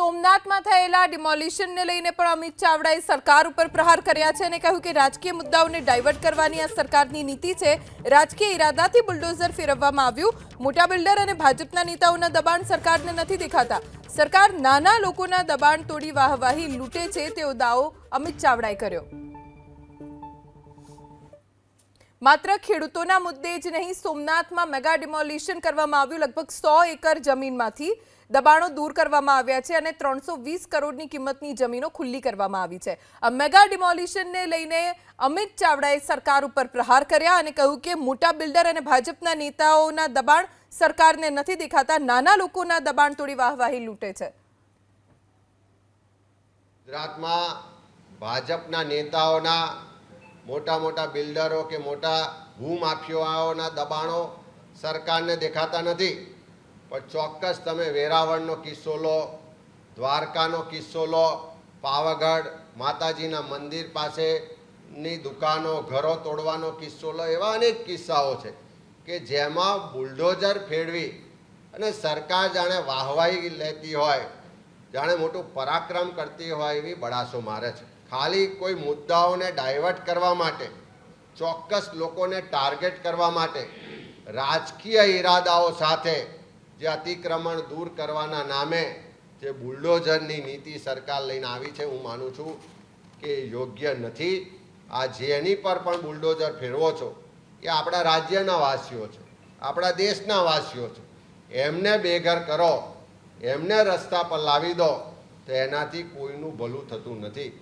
સોમનાથમાં થયેલા ડિમોલિશનને લઈને પણ અમિત ચાવડાએ સરકાર ઉપર પ્રહાર કર્યા છે અને કહ્યું કે રાજકીય મુદ્દાઓને ડાયવર્ટ કરવાની આ સરકારની નીતિ છે. રાજકીય ઇરાદાથી બુલડોઝર ફેરવવામાં આવ્યું. મોટા બિલ્ડર અને ભાજપના નેતાઓના દબાણ સરકારને નથી દેખાતા. સરકાર નાના લોકોના દબાણ તોડી વાહવાહી લૂંટે છે તેવો દાવો અમિત ચાવડાએ કર્યો. માત્ર ખેડૂતોના મુદ્દે જ નહીં, સોમનાથમાં મેગા ડિમોલિશન કરવામાં આવ્યું. લગભગ સો એકર જમીનમાંથી દબાણો દૂર કરવામાં આવ્યા છે અને ત્રણસો વીસ કરોડની કિંમતની જમીનો ખુલ્લી કરવામાં આવી છે. આ મેગા ડિમોલિશનને લઈને અમિત ચાવડાએ સરકાર ઉપર પ્રહાર કર્યા અને કહ્યું કે મોટા બિલ્ડર અને ભાજપના નેતાઓના દબાણ સરકારને નથી દેખાતા, નાના લોકોના દબાણ તોડી વાહવાહી લૂંટે છે. ગુજરાતમાં ભાજપના નેતાઓના મોટા મોટા બિલ્ડરો કે મોટા ભૂમાફિયાઓના દબાણો સરકારને દેખાતા નથી. પણ ચોક્કસ તમે વેરાવળનો કિસ્સો લો, દ્વારકાનો કિસ્સો લો, પાવાગઢ માતાજીના મંદિર પાસેની દુકાનો, ઘરો તોડવાનો કિસ્સો લો, એવા અનેક કિસ્સાઓ છે કે જેમાં બુલડોઝર ફેરવી અને સરકાર જાણે વાહવાહી લેતી હોય જાણે મોટું પરાક્રમ કરતી હોય એવી બળાસો મારે છે. ખાલી કોઈ મુદ્દાઓને ડાયવર્ટ કરવા માટે, ચોક્કસ લોકોને ટાર્ગેટ કરવા માટે, રાજકીય ઈરાદાઓ સાથે જે અતિક્રમણ દૂર કરવાના નામે જે બુલડોઝરની નીતિ સરકાર લઈને આવી છે, હું માનું છું કે યોગ્ય નથી. આ જેની પર પણ બુલડોઝર ફેરવો છો, એ આપણા રાજ્યના વાસીઓ છે, આપણા દેશના વાસીઓ છે. એમને બેઘર કરો એમને રસ્તા પર લાવી દો તો એનાથી કોઈનું ભલું થતું નથી.